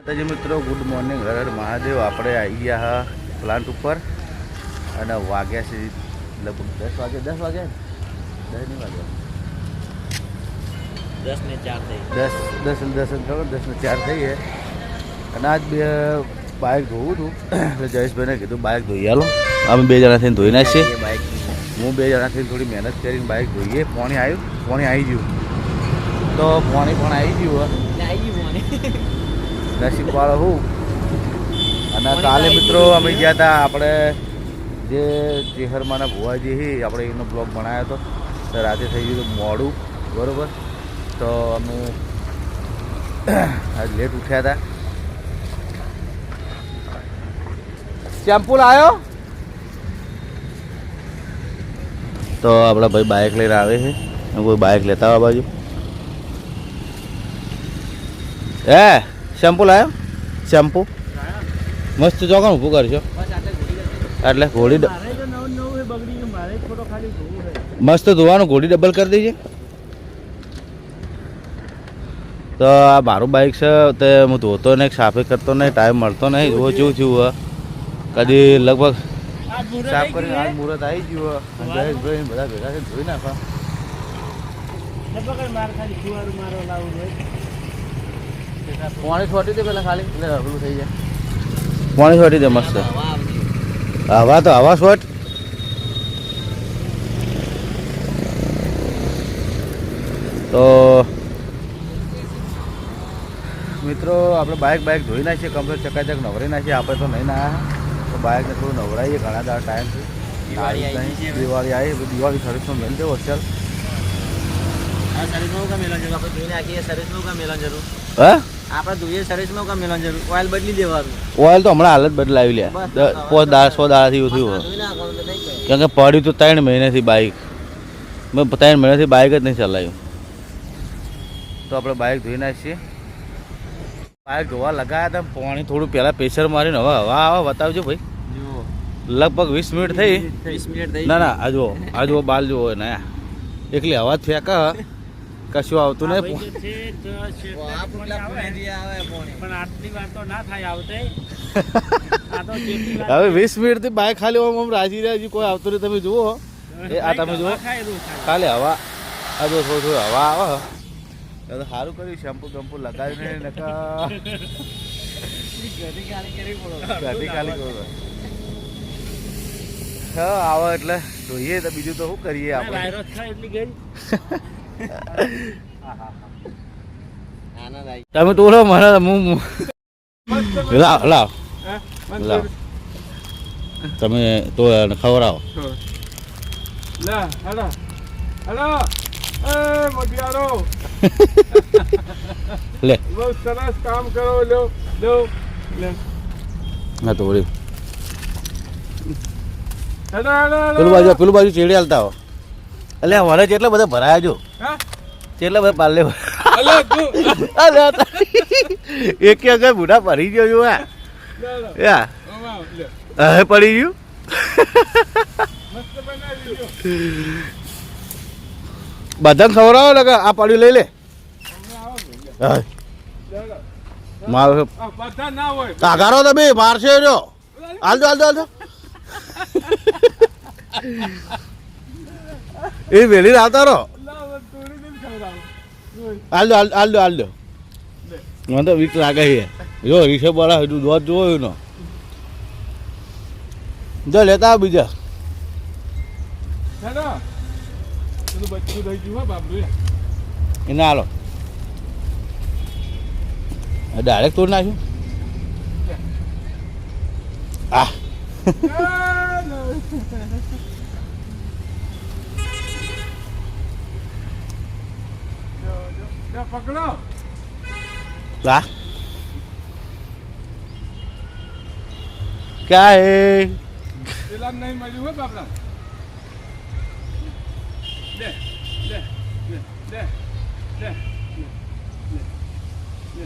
માતાજી મિત્રો good morning હર મહાદેવ. આપણે આવી ગયા હા પ્લાન્ટ ઉપર અને વાગ્યા છે લગભગ દસ વાગે દસ વાગે? દસ નહીં વાગ્યા દસ ને ચાર થઈ. દસ દસ દસ ખબર દસ ને ચાર થઈએ અને આજ બે બાઇક ધોવું હતું. એટલે જયેશભાઈને કીધું બાઇક ધોઈ આલો. અમે બે જણા થઈને ધોઈ નાખીએ. બાઇક હું બે જણા થઈને થોડી મહેનત કરીને બાઇક ધોઈએ. પાણી આવ્યું પાણી આવી ગયું. તો પાણી પણ આવી ગયું આવી મને નસીબ વાળો હું. અને કાલે મિત્રો અમે ગયા હતા આપણે જે ચેહરમાના ભુવાજી હી આપણે એનો બ્લોગ બનાવ્યો હતો તો રાતે થઈ ગયું મોડું બરોબર? તો અમે આજ લેટ ઉઠ્યા હતા શેમ્પૂ આવ્યો તો આપણા ભાઈ બાઇક લઈને આવે છે. કોઈ બાઇક લેતા આ બાજુ. હે? શેમ્પુ લાયો? શેમ્પુ. મસ્ત ચોકણ ઊભું કરશો એટલે ઘોડી મારે મારે મસ્ત ધોવાનું ઘોડી ડબલ કરી દેજે. તો આ મારું બાઇક છે તે હું ધોતો નહીં સાફે કરતો નહીં ટાઈમ મળતો નહીં જો જેવું થયું કદી લગભગ સાફ કરીને આજ મુહૂર્ત આવી ગયું જયેશભાઈ બધા ભેગા થઈને ધોઈ નાખવા. પકડ ખાલી ફુવારું મારો લાવું જોઈએ પાણી છોટી દે પેલા ખાલી એટલે હળવું થઈ જાય પાણી છોટી દે મસ્ત. હવા તો હવા શોટ તો મિત્રો આપણે બાઇક બાઇક ધોઈ નાખીએ કમ્પ્લેટ ચકાચક નવરી નાખીએ. આપણે તો નહીં ના તો બાઇકને થોડું નવરાઈએ ઘણા દાડા ટાઈમથી દિવાળી આવી દિવાળી સર્વિસમાં મેળ દેવો ચાલ આ સર્વિસમાં કા મેલન જરૂર? આપણે જોઈને આખી સર્વિસમાં કા મેલન જરૂર? હે? આપણે જોઈએ સર્વિસમાં કા મેલન જરૂર? ઓઇલ બદલી દેવાનું. ઓઇલ તો હમણાં હાલત બદલાવી લે પોચ દાડા સો દાડાથી થયું. કેમ કે પડ્યું તો ત્રણ મહિનાથી બાઇક મેં ત્રણ મહિનાથી બાઇક જ નહીં ચલાવ્યું. તો આપણે બાઇક ધોઈ નાખીએ. બાઇક ધોવા લગાવ્યા હતા પાણી થોડું પહેલાં પ્રેશર મારીને હવે હવા આવે બતાવજો ભાઈ. લગભગ વીસ મિનિટ થઈ. વીસ મિનિટ થઈ ના ના આ જુઓ આ જુઓ બાલ જુઓ ને એકલી હવા ફેંકા કશું આવતું નહીં. પણ આટલી વાર તો ના થાય આવતે. હવે વીસ મિનિટથી બાઇક ખાલી આમ રાજી રાજી કોઈ આવતું નહીં. તમે જુઓ એ આ તમે જુઓ. ખાલી હવા. આ જો થોડું થોડું હવા આવે તો સારું કર્યું શેમ્પુ બેમ્પુ લગાવીને નકા કરવી. ગાડી ખાલી કરો હા આવો એટલે. જોઈએ તો બીજું તો શું કરીએ આપણે? તમે તો મને હું લાવ લાવ. લાવ. તમે તો ખવડાવો. લા હેલો. હેલો. મોટિયારો લે. બહુ સરસ કામ કરો લો લો. લે. હા તો વળી. હેલો હેલો પેલું બાજુ પેલું બાજુ ચેડી હાલતા હો એટલે મને જેટલા બધા ભરાયા જો હા? જેટલા બધા પાલે એક અગર બુઢા પડી ગયો યા. વાવ પડી ગયું? બધાને ખવડાવો ને આ પડ્યું લઈ લે. હા. મારો કાગારો તમે મારશે જો. હાલ દો હાલ દો હાલ દો. એ દો હાલ હાલ દો હાલ. દો મને તો વીક લાગે છે. જો રીસે વાળા હજુ દોધ જોયું નો જો લેતા આવ બીજા. એને હાલો. ડાયરેક્ટ તોડ નાખ્યું. આ. પકડો લા ક્યાં હે પેલા નહીં મળ્યું હો બાપડા લે લે લે લે લે લે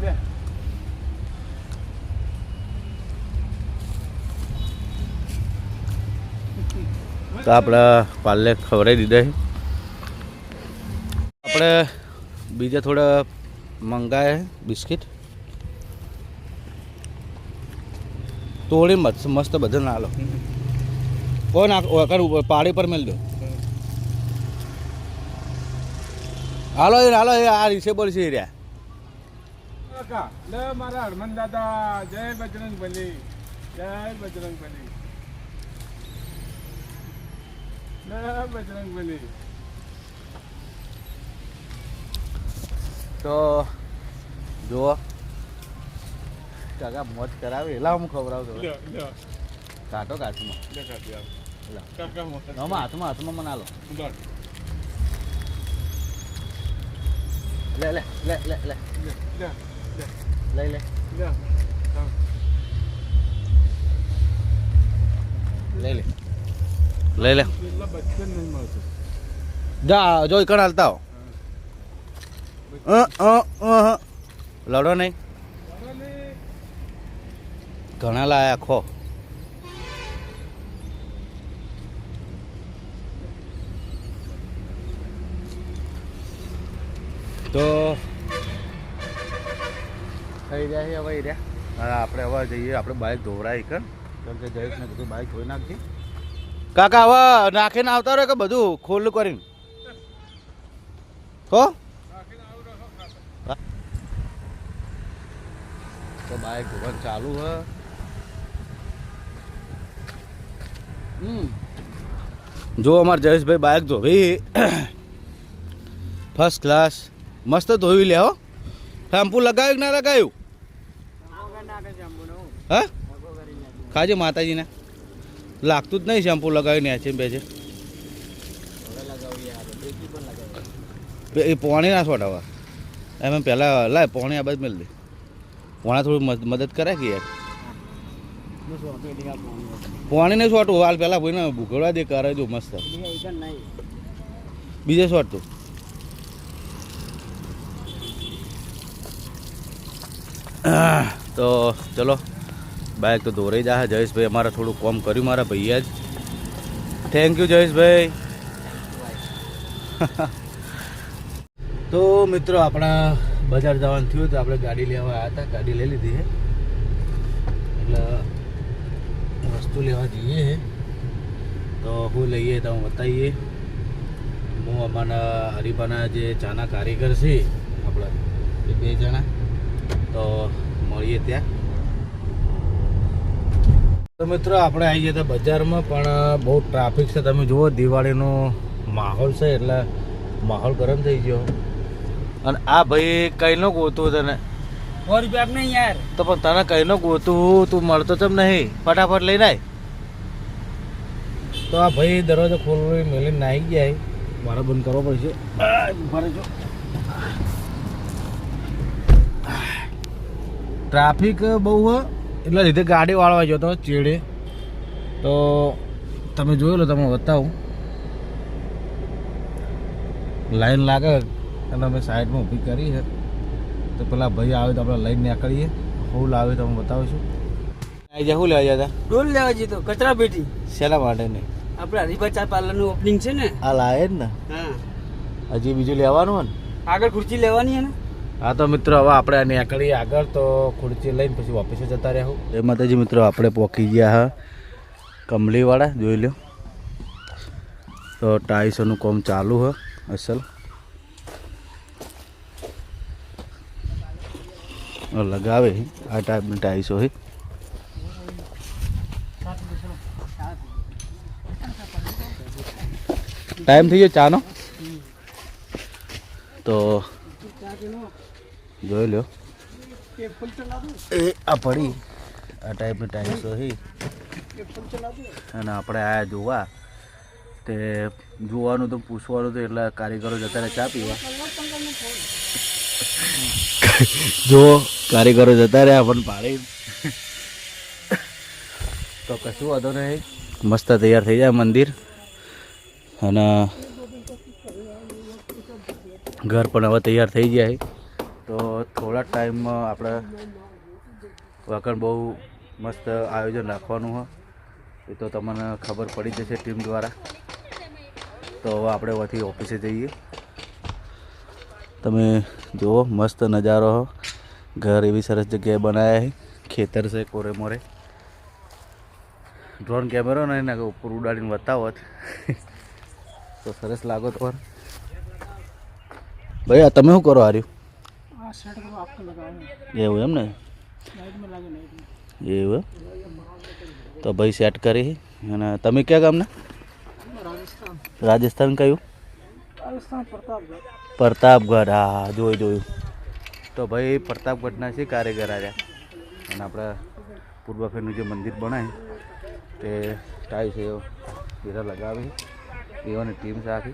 લે તો આપણે પાર્લે ખવડાવી દીધા છે આપણે બીજા થોડા મંગાય બિસ્કિટ. તોડી મસ્ત મસ્ત બધા ના લો કોઈ નાખ પાડી પર મેલ હાલો એ હાલો એ, આ રિસેબલ છે રહ્યા. લે મારા હરમન દાદા, જય બજરંગ બલી, જય બજરંગ બલી. જય બજરંગ બલી. તો જુઓ. કાકા મોજ કરાવે. એલા હું ખવડાવતો લ્યો કાટો કાચમાં. હાથમાં હાથમાં મને આલો લે લે લે લે લે. લઈ લે. લઈ લે. લઈ લે. જા જો કણ હાલતા હો. લડો નહીં. ઘણા લાયા ખો. તો થઈ જાય હવે રહ્યા. હવે આપણે હવે જઈએ આપણે બાઇક ધોવરાય કર કેમ કે જયેશને બધું બાઇક ધોઈ નાખી કાકા હવે નાખીને આવતા રહે કે બધું ખોલ્લું કરીને. હો? તો બાઇક ધોવાનું ચાલુ હ. જો અમાર જયેશભાઈ બાઇક ધોવી. ફર્સ્ટ ક્લાસ મસ્ત ધોવી લે હો. શેમ્પુ લગાવ્યું ના લગાવ્યું? હા? ખાજે માતાજીને. લાગતું જ નહીં શેમ્પુ લગાવ્યું ને છે બે છે એ પોણી ના છોડાવવા. એમ પહેલાં લાય, પોણી આ બાજુ મેળ દે. પોણા થોડું મદ- મદદ કરે કે યાર? પોણી નહીં છોટું હાલ પહેલાં ભાઈને ભૂગળવા દે, કરે જો મસ્ત. બીજે શોટ તું તો ચલો બાઇક તો દોરાઈ જાય જયેશભાઈ અમારે થોડું કોમ કર્યું મારા ભૈયા જ. Thank you Jayeshbhai. તો મિત્રો, આપણા બજાર જવાનું થયું તો આપણે ગાડી લેવા આવ્યા હતા. ગાડી લઈ લીધી છે. એટલે વસ્તુ લેવા જઈએ તો હું લઈએ તો હું બતાવીએ. હું અમારા હરીબાના જે ચાના કારીગર છે, આપણા એ બે જણા. તો મળીએ ત્યાં. તો મિત્રો, આપણે આવી ગયા હતા બજારમાં, પણ બહુ ટ્રાફિક છે. તમે જુઓ, દિવાળીનો માહોલ છે, એટલે માહોલ ગરમ થઈ ગયો. અને આ ભાઈ કઈનો ગોતું તને. સો રૂપિયા નહીં યાર. તો પણ તને કઈનો ગોતું તું મળતો તેમ નહીં? ફટાફટ લઈને આય. તો આ ભાઈ દરવાજો ખોલી મેલી નાહી ગયા મારે બંધ કરવો પડશે. ટ્રાફિક બહુ હ એટલે લીધે ગાડી વાળવા ગયો હતો ચેડે. તો તમે જોયેલો લો તમે બતાવું. લાઈન લાગે અને અમે સાઈડમાં ઊભી કરી છે. તો પેલા ભાઈ આવે તો આપણે લઈને નીકળીએ. હું લાવે તો અમે બતાવીશું. આજે જાય શું લેવા જતા ડોલ લેવા જઈએ તો કચરા પેટી. શેના માટે નહીં આપણે હરિભા ચા પાર્લરનું ઓપનિંગ છે ને? આ લાવે જ ને? હા. હજી બીજું લેવાનું હોય ને? આગળ ખુરચી લેવાની હે ને? હા તો મિત્રો હવે આપણે આ નીકળીએ આગળ. તો ખુરચી લઈને પછી ઓફિસે જતા રહ્યા હું. એ માતાજી મિત્રો આપણે પહોંચી ગયા હા. કમલીવાળા જોઈ લો તો ટાઈસોનું કામ ચાલુ હ અસલ. લગાવે. આ ટાઈપની ટાઈસો હે ટાઈમ થઈ ગયો ચાનો તો જોઈ લો એ આ પડી. આ ટાઈપની ટાઈલ્સો છે અને આપણે આ જોવા. તે જોવાનું તો પૂછવાનું તો એટલા કારીગરો જતા ચા પીવા. જો કારીગરો જતા રહ્યા પણ પાડી. તો કશું વાંધો નહીં. મસ્ત તૈયાર થઈ જાય મંદિર. અને ઘર પણ હવે તૈયાર થઈ જાય તો થોડા ટાઈમમાં આપણે વાકણ બહુ મસ્ત આયોજન રાખવાનું હોય એ તો તમને ખબર પડી જશે ટીમ દ્વારા. તો આપણે વથી ઓફિસે જઈએ. તમે જુઓ મસ્ત નજારો ઘર એવી સરસ જગ્યાએ બનાવ્યા છે. ખેતર છે કોરે મોરે. ડ્રોન કેમેરો ને એના ઉપર ઉડાડીને બતાવો તો સરસ લાગો તો ભાઈ આ તમે શું કરો હાર્યું? એવું એમ ને? એવું તો ભાઈ સેટ કરી. અને તમે ક્યાં ગામના? રાજસ્થાન. રાજસ્થાન કયું? પ્રતાપગઢ, હા, જોયું જોયું. તો ભાઈ, પ્રતાપગઢના છે કારીગર આવ્યા અને આપણા પૂર્વાફેરનું જે મંદિર બનાવ્યું, તે ટાઈલ્સ એવો બીજા લગાવી એવાની ટીમ છે